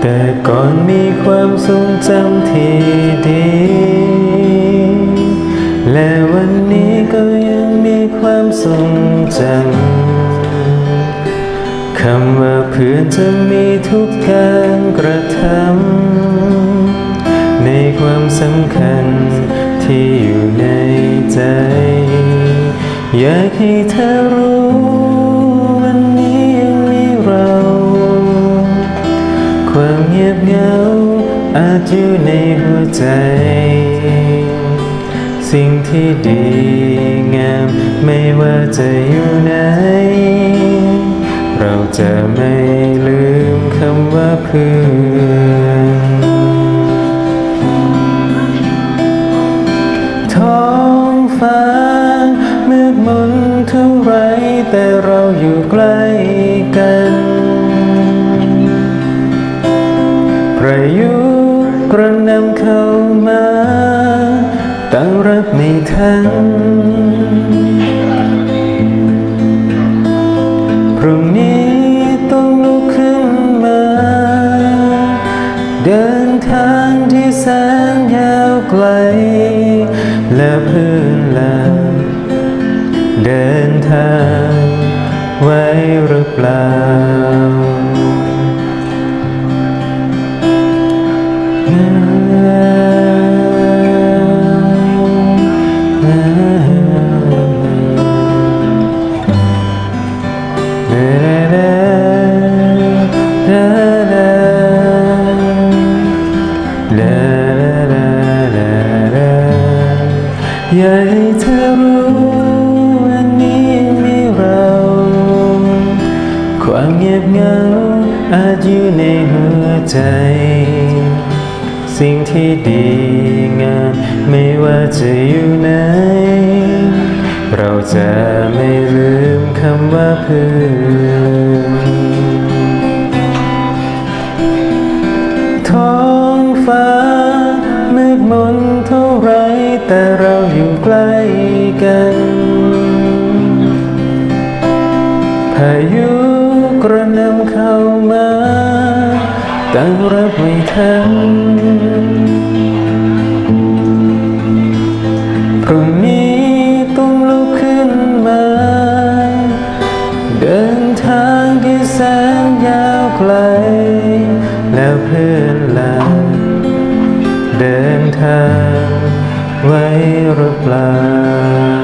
แต่ก่อนมีความทรงจำที่ดี และวันนี้ก็ยังมีความทรงจำคำว่าเพื่อนจะมีทุกการกระทำในความสำคัญที่อยู่ในใจ อยากให้เธอรู้ งียบเหงาอาจอยู่ในหัวใจ สิ่งที่ดีงามไม่ว่าจะอยู่ไหน เราจะไม่ลืมคำว่าเพื่อนท้องฟ้ามืดมนเท่าไรแต่เราอยู่ใกล้กัน นำเข้ามาตั้งรับไม่ทันพรุ่งนี้ต้องลุกขึ้นมา เดินทางที่แสนยาวไกล และพื่อนลาเดินทางไว้หรือเปล่าอ ยากให้เธอรู้วันนี้มีเรา ความเงียบเหงาอาจอยู่ในหัวใจ สิ่งที่ดีงามไม่ว่าจะอยู่ไหน เราจะไม่ลืมคำว่าเพื่อ ใกล้กัน พายุกระหนำเข้ามาตั้งรับไม่ทันพรุ่งนี้ต้องลุกขึ้นมา เดินทางที่แสนยาวไกล แล้วเพื่อนลาเดินทาง ไว้หรือเปล่า